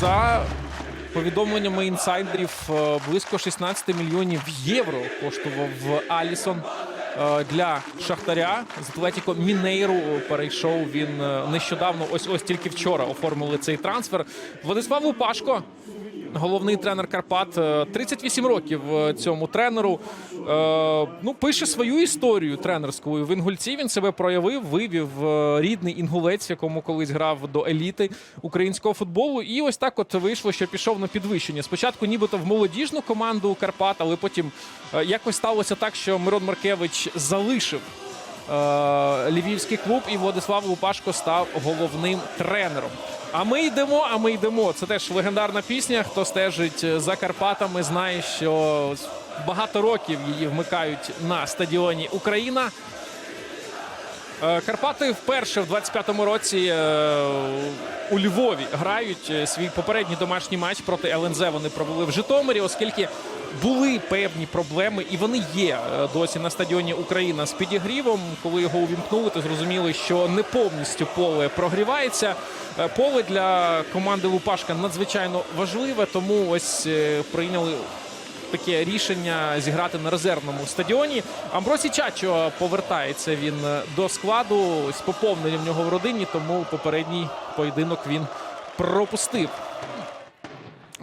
За повідомленнями інсайдерів, е, близько 16 мільйонів євро коштував Алісон е, для Шахтаря. З Атлетіко Мінейру перейшов він е, нещодавно. Ось ось тільки вчора оформили цей трансфер. Владислав Лупашко. Головний тренер Карпат Е, 38 років е, цьому тренеру. Е, Ну, пише свою історію тренерську. В Інгульці він себе проявив, вивів е, рідний інгулець, якому колись грав до еліти українського футболу. І ось так от вийшло, що пішов на підвищення. Спочатку, нібито в молодіжну команду Карпат, але потім е, якось сталося так, що Мирон Маркевич залишив е, львівський клуб, і Владислав Лупашко став головним тренером. А ми йдемо, а ми йдемо. Це теж легендарна пісня. Хто стежить за Карпатами, знає, що багато років її вмикають на стадіоні Україна. Е, Карпати вперше в 25-му році е, у Львові грають е, свій попередній домашній матч проти ЛНЗ. Вони провели в Житомирі, оскільки були певні проблеми, і вони є е, досі на стадіоні Україна з підігрівом. Коли його увімкнули, то зрозуміли, що не повністю поле прогрівається. Е, Поле для команди Лупашка надзвичайно важливе, тому ось прийняли таке рішення зіграти на резервному стадіоні. Амбросій Чачо повертається він е, до складу. Ось поповнення в нього в родині, тому попередній поєдинок він пропустив.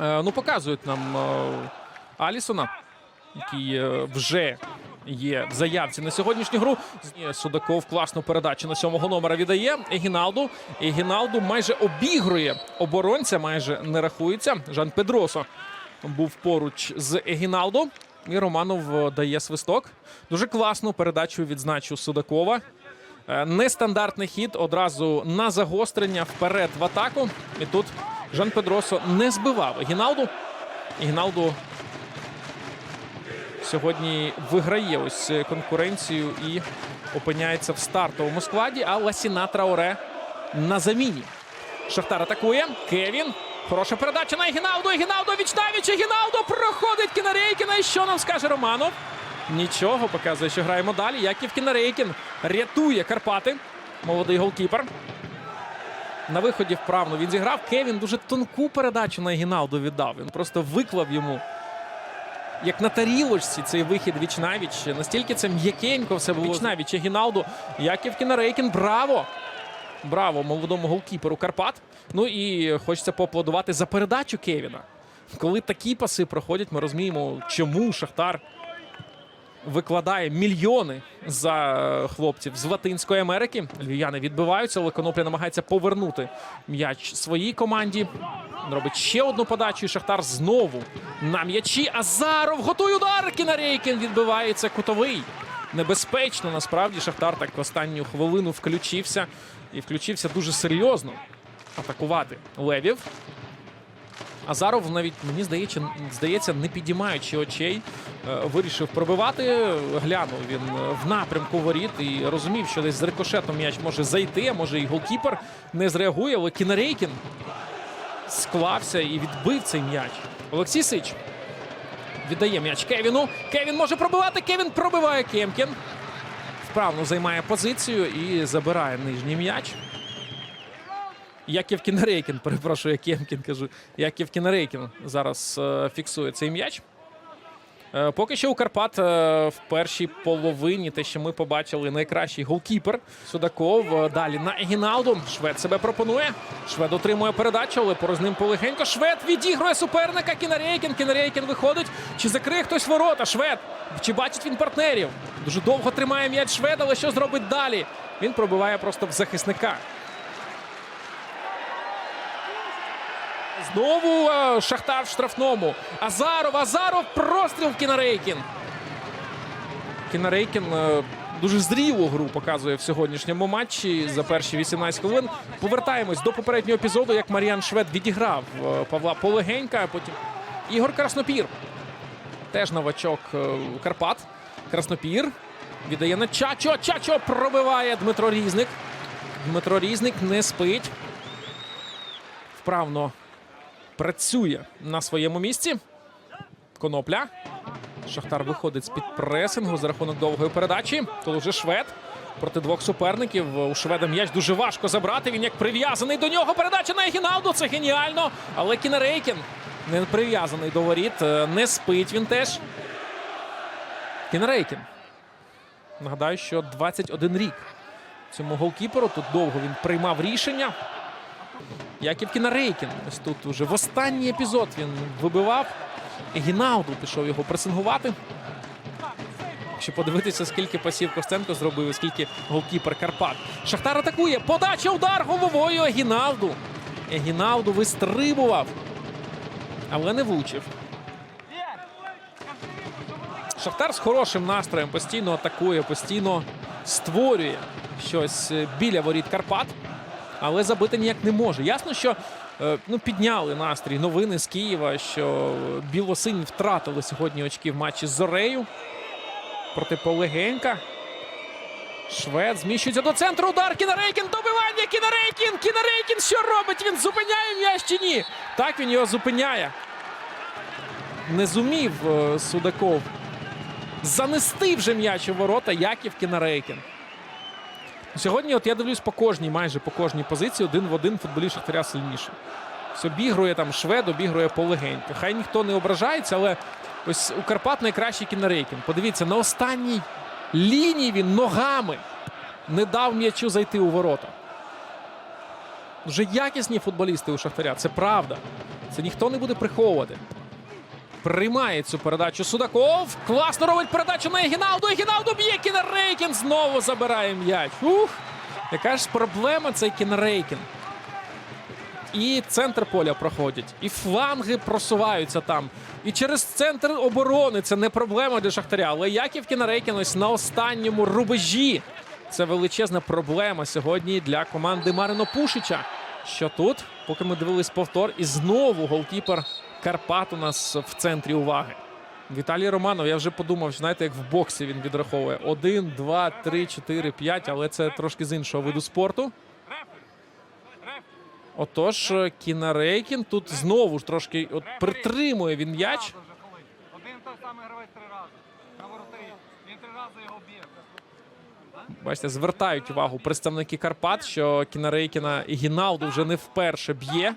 Е, Ну, показують нам е, Алісона, який вже є в заявці на сьогоднішню гру. Судаков класну передачу на сьомого номера віддає. Егіналду. Егіналду майже обігрує оборонця, майже не рахується. Жан Педросо був поруч з Егіналдо. І Романов е, дає свисток. Дуже класну передачу відзначив Судакова. Е, Нестандартний хід одразу на загострення вперед в атаку. І тут Жан Педросо не збивав Егіналду. Егіналду сьогодні виграє ось конкуренцію і опиняється в стартовому складі. А Ласіна Траоре на заміні. Шахтар атакує. Кевін. Хороша передача на Егіналду. Егіналду вічнавіч. Егіналду проходить Кінарейкіна. І що нам скаже Романов? Нічого, показує, що граємо далі. Яків Кінарейкін рятує Карпати. Молодий голкіпер. На виході вправно він зіграв. Кевін дуже тонку передачу на Егіналду віддав. Він просто виклав йому. Як на тарілочці цей вихід вічнавіч. Настільки це м'якенько все було. Вічнавіч Егіналду. Яків Кінарейкін. Браво! Браво молодому голкіперу Карпат. Ну і хочеться поаплодувати за передачу Кевіна. Коли такі паси проходять, ми розуміємо, чому Шахтар викладає мільйони за е, хлопців з Латинської Америки. Львів'яни відбиваються, але Конопля намагається повернути м'яч своїй команді. Робить ще одну подачу. і Шахтар знову на м'ячі. Азаров готує удар. Кінарейкін відбивається кутовий. Небезпечно насправді Шахтар так в останню хвилину включився і включився дуже серйозно атакувати Левів. Азаров навіть мені здається, здається, не підіймаючи очей, е, вирішив пробивати. Глянув він е, в напрямку воріт і розумів, що десь з рикошетом м'яч може зайти, може і голкіпер не зреагує. Але Кінарейкін склався і відбив цей м'яч. Олексій Сич віддає м'яч Кевіну. Кевін може пробивати. Кевін пробиває Кемкін. Вправно займає позицію і забирає нижній м'яч. Яків Кінарейкін, перепрошую, я Кемкін кажу. Яків Кінарейкін зараз е, фіксує цей м'яч. Е, поки що у Карпат е, в першій половині те, що ми побачили, найкращий голкіпер Судаков. Е, Далі на Егіналду. Швед себе пропонує. Швед отримує передачу, але пораз ним полегенько. Швед відігрує суперника. Кінарейкін. Кінарейкін виходить. Чи закриє хтось ворота? Швед. Чи бачить він партнерів? Дуже довго тримає м'яч Швед, але що зробить далі? Він пробиває просто в захисника. Знову е, Шахтар в штрафному. Азаров, Азаров, простріл Кінарейкін. Кінарейкін е, дуже зрілу гру показує в сьогоднішньому матчі за перші 18 хвилин. Повертаємось до попереднього епізоду, як Маріан Швед відіграв е, Павла Полегенька. а Потім Ігор Краснопір. Теж новачок Карпат. Краснопір віддає на Чачо. Чачо пробиває Дмитро Різник. Дмитро Різник не спить. Вправно працює на своєму місці. Конопля. Шахтар виходить з під пресингу за рахунок довгої передачі. Тут уже швед. проти двох суперників. У шведа м'яч дуже важко забрати. Він як прив'язаний до нього. Передача на Егіналду. Це геніально. Але Кінерейкін не прив'язаний до воріт. Е, Не спить він теж. Кінерейкін. Нагадаю, що 21 рік цьому голкіперу. Тут довго він приймав рішення. Яків Кінарейкін. Ось тут уже в останній епізод він вибивав. Гінауду пішов його пресингувати. Якщо подивитися, скільки пасів Костенко зробив, скільки голкіпер Карпат. Шахтар атакує. Подача удар головою Егіналду. Егіналду вистрибував, але не влучив. Шахтар з хорошим настроєм постійно атакує, постійно створює щось е, біля воріт Карпат, але забити ніяк не може. Ясно, що е, ну, підняли настрій новини з Києва, що білосині втратили сьогодні очки в матчі з Зорею проти Полегенька. Швед зміщується до центру. Удар Кінарейкін. Добивання Кінарейкін. Кінарейкін що робить? Він зупиняє м'яч чи ні? Так він його зупиняє. Не зумів е, Судаков занести вже м'яч у ворота Яків Кінарейкін. Сьогодні, от я дивлюсь по кожній, майже по кожній позиції, один в один футболіст Шахтаря сильніший. Ось обігрує там швед, обігрує полегенько. Хай ніхто не ображається, але ось у Карпат найкращий Кінарейкін. Подивіться, на останній лінії він ногами не дав м'ячу зайти у ворота. Вже якісні футболісти у Шахтаря, це правда. Це ніхто не буде приховувати. Приймає цю передачу Судаков. Класно робить передачу на Егіналду. Егіналду б'є Кінерейкін. Знову забирає м'яч. Ух! Яка ж проблема цей Кінерейкін. І центр поля проходять, і фланги просуваються там. І через центр оборони це не проблема для Шахтаря. Але Яків Кінерейкін ось на останньому рубежі. Це величезна проблема сьогодні для команди Марино Пушича. Що тут, поки ми дивились повтор, і знову голкіпер Карпат у нас в центрі уваги. Віталій Романов, я вже подумав, знаєте, як в боксі він відраховує. Один, два, три, чотири, п'ять, але це трошки з іншого виду спорту. Отож, Кінарейкін тут знову ж трошки от притримує він м'яч. Один той самий гравець три рази. На воротарі. Він три рази його б'є. Бачите, звертають увагу представники Карпат, що Кінарейкіна і Гіналду вже не вперше б'є.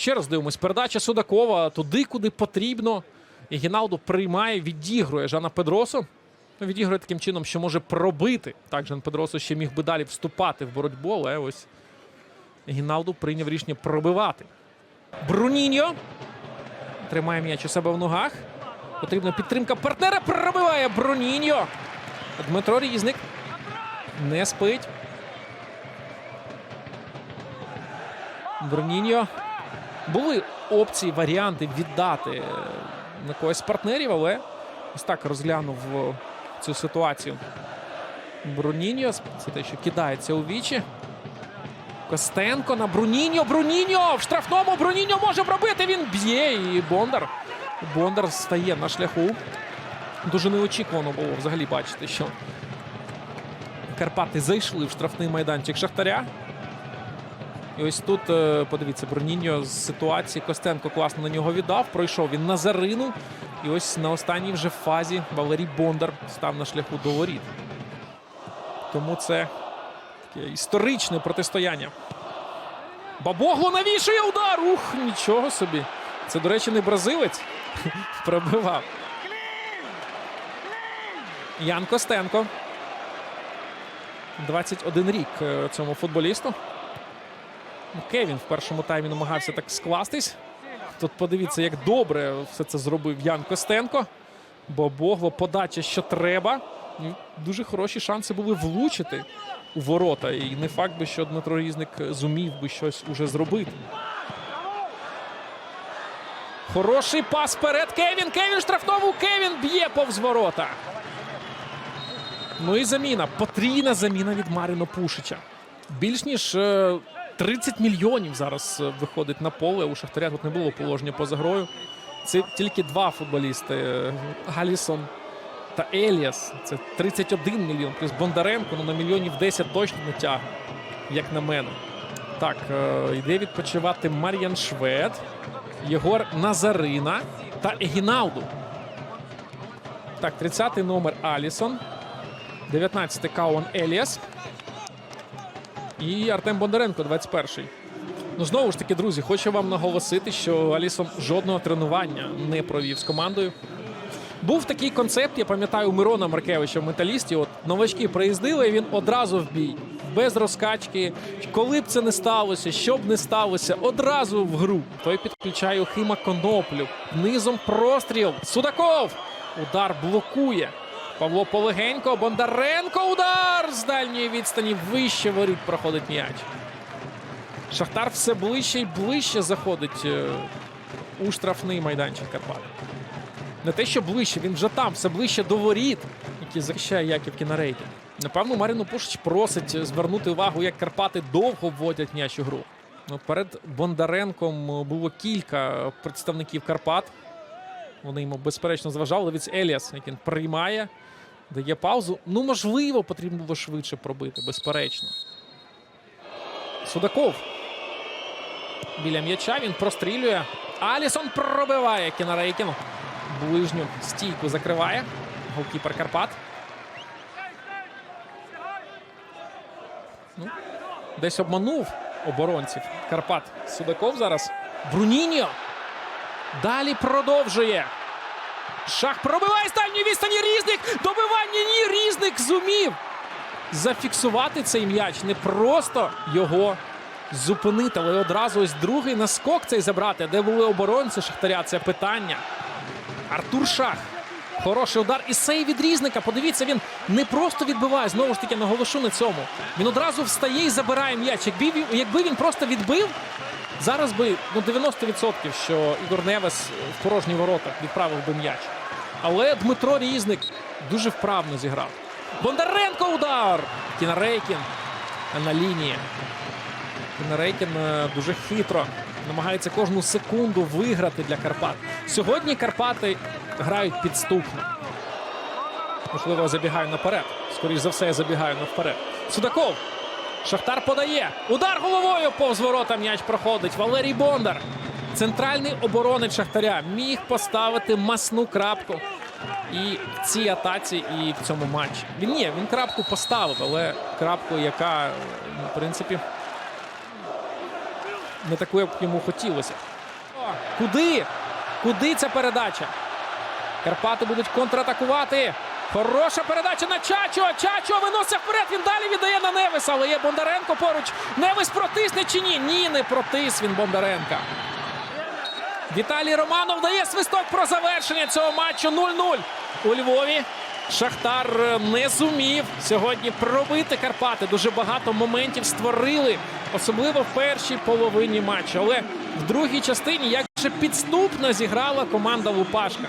Ще раз дивимось. Передача Судакова туди, куди потрібно. І Гіналду приймає, відігрує Жана Педросу. Ну, Відігрує таким чином, що може пробити. Так, Жан Педросо ще міг би далі вступати в боротьбу, але ось Гіналду прийняв рішення пробивати. Бруніньо тримає м'яч у себе в ногах. Потрібна підтримка партнера. Пробиває Броніньо. Дмитро Різник не спить. Броніньо. Були опції, варіанти віддати е, на когось партнерів, але ось так розглянув е, цю ситуацію. Бруніньо. Це те, що кидається у вічі. Костенко на Бруніньо. Бруніньо в штрафному. Бруніньо може пробити. Він б'є. І Бондар. Бондар стає на шляху. Дуже неочікувано було взагалі бачити, що Карпати зайшли в штрафний майданчик Шахтаря. І ось тут, е, подивіться, Броніньо з ситуації Костенко класно на нього віддав. Пройшов він на Зарину. І ось на останній вже фазі Валерій Бондар став на шляху до воріт. Тому це таке історичне протистояння. Бабогло навішує удар. Ух, нічого собі. Це, до речі, не бразилець. Пробивав. Ян Костенко. 21 рік е, цьому футболісту. Кевін в першому таймі намагався так скластись. Тут подивіться, як добре все це зробив Ян Костенко. Бобогло, подача, що треба. Дуже хороші шанси були влучити у ворота. І не факт би, що Дмитро Різник зумів би щось уже зробити. Хороший пас вперед. Кевін. Кевін штрафному. Кевін б'є повз ворота. Ну і заміна. Потрійна заміна від Маріно Пушича. Більш ніж е, 30 мільйонів зараз е, виходить на поле. У Шахтаря тут не було положення поза грою. Це тільки два футболісти: е, Галісон та Еліас. Це 31 мільйон. Плюс Бондаренко ну, на мільйонів 10 точно не тягне, як на мене. Так, е, йде відпочивати Мар'ян Швед, Єгор Назарина та Егінауду. Так, 30-й номер Алісон. 19-й Каон Еліас. І Артем Бондаренко, 21-й. Ну, знову ж таки, друзі, хочу вам наголосити, що Алісон жодного тренування не провів з командою. Був такий концепт, я пам'ятаю, у Мирона Маркевича в металісті. От новачки приїздили, і він одразу в бій. Без розкачки. Коли б це не сталося, що б не сталося, одразу в гру. Той підключає Хима Коноплю. Низом простріл. Судаков. Удар блокує. Павло Полегенько, Бондаренко. Удар з дальньої відстані. Вище воріт проходить м'яч. Шахтар все ближче і ближче заходить е, у штрафний майданчик Карпат. Не те, що ближче, він вже там, все ближче до воріт, які захищає Яківки на рейді. Напевно, Маріну Пушич просить звернути увагу, як Карпати довго вводять м'яч у гру. Ну, перед Бондаренком було кілька представників Карпат. Вони йому безперечно зважали. Від Еліас, який приймає, дає паузу. Ну, можливо, потрібно було швидше пробити, безперечно. Судаков. Біля м'яча він прострілює. Алісон пробиває Кінарейкін. Ближню стійку закриває. Голкіпер Карпат. Ну, десь обманув оборонців. Карпат Судаков зараз. Бруніньо. Далі продовжує. Шах пробиває з відстані Різник. Добивання ні. Різник зумів зафіксувати цей м'яч. Не просто його зупинити, але одразу ось другий наскок цей забрати. Де були оборонці Шахтаря? Це питання. Артур Шах. Хороший удар і сей від різника. Подивіться, він не просто відбиває. Знову ж таки, наголошу на цьому. Він одразу встає і забирає м'яч. Якби він просто відбив, зараз би ну, 90% що Ігор Невес в порожні ворота відправив би м'яч. Але Дмитро Різник дуже вправно зіграв. Бондаренко удар! Кінарейкін на лінії. Кінарейкін е, дуже хитро намагається кожну секунду виграти для Карпат. Сьогодні Карпати грають підступно. Можливо, я забігаю наперед. Скоріше за все, я забігаю наперед. Судаков. Шахтар подає. Удар головою повз ворота м'яч проходить. Валерій Бондар. Центральний оборонець Шахтаря міг поставити масну крапку. І в цій атаці, і в цьому матчі. Він ні, він крапку поставив, але крапку, яка, ну, в принципі, не таку, як йому хотілося. Куди? Куди ця передача? Карпати будуть контратакувати. Хороша передача на Чачо. Чачо виносить вперед. Він далі віддає на Невеса. Але є Бондаренко поруч. Невес протисне чи ні? Ні, не протис він Бондаренка. Віталій Романов дає свисток про завершення цього матчу 0-0 у Львові. Шахтар не зумів сьогодні пробити Карпати. Дуже багато моментів створили, особливо в першій половині матчу. Але в другій частині як же підступно зіграла команда Лупашка.